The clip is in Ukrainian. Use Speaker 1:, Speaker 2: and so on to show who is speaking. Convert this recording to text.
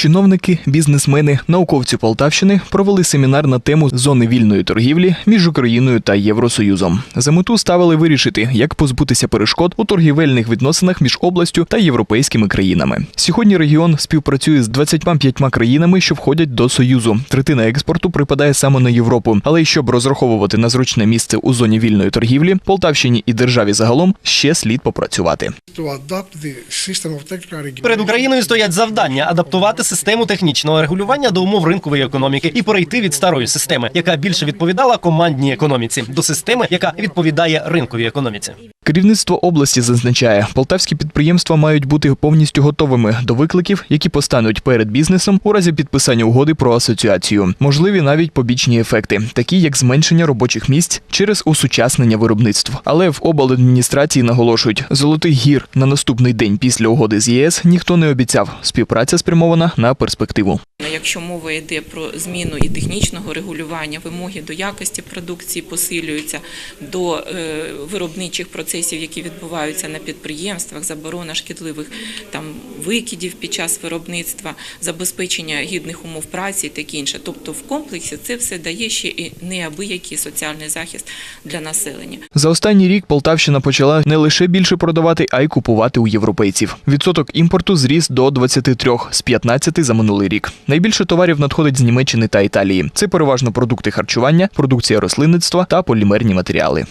Speaker 1: Чиновники, бізнесмени, науковці Полтавщини провели семінар на тему зони вільної торгівлі між Україною та Євросоюзом. За мету ставили вирішити, як позбутися перешкод у торгівельних відносинах між областю та європейськими країнами. Сьогодні регіон співпрацює з 25 країнами, що входять до союзу. Третина експорту припадає саме на Європу. Але щоб розраховувати на зручне місце у зоні вільної торгівлі, Полтавщині і державі загалом ще слід попрацювати.
Speaker 2: Перед Україною стоять завдання адаптувати систему технічного регулювання до умов ринкової економіки і перейти від старої системи, яка більше відповідала командній економіці, до системи, яка відповідає ринковій економіці.
Speaker 1: Керівництво області зазначає, полтавські підприємства мають бути повністю готовими до викликів, які постануть перед бізнесом у разі підписання угоди про асоціацію. Можливі навіть побічні ефекти, такі як зменшення робочих місць через осучаснення виробництв. Але в обладміністрації наголошують, золотий гір на наступний день після угоди з ЄС ніхто не обіцяв. Співпраця спрямована на перспективу.
Speaker 3: Якщо мова йде про зміну і технічного регулювання, вимоги до якості продукції посилюються, до е, виробничих процесів, які відбуваються на підприємствах, заборона шкідливих там викидів під час виробництва, забезпечення гідних умов праці і таке інше. Тобто, в комплексі це все дає ще і неабиякий соціальний захист для населення.
Speaker 1: За останній рік Полтавщина почала не лише більше продавати, а й купувати у європейців. Відсоток імпорту зріс до 23 з 15 за минулий рік. Найбільше товарів надходить з Німеччини та Італії. Це переважно продукти харчування, продукція рослинництва та полімерні матеріали.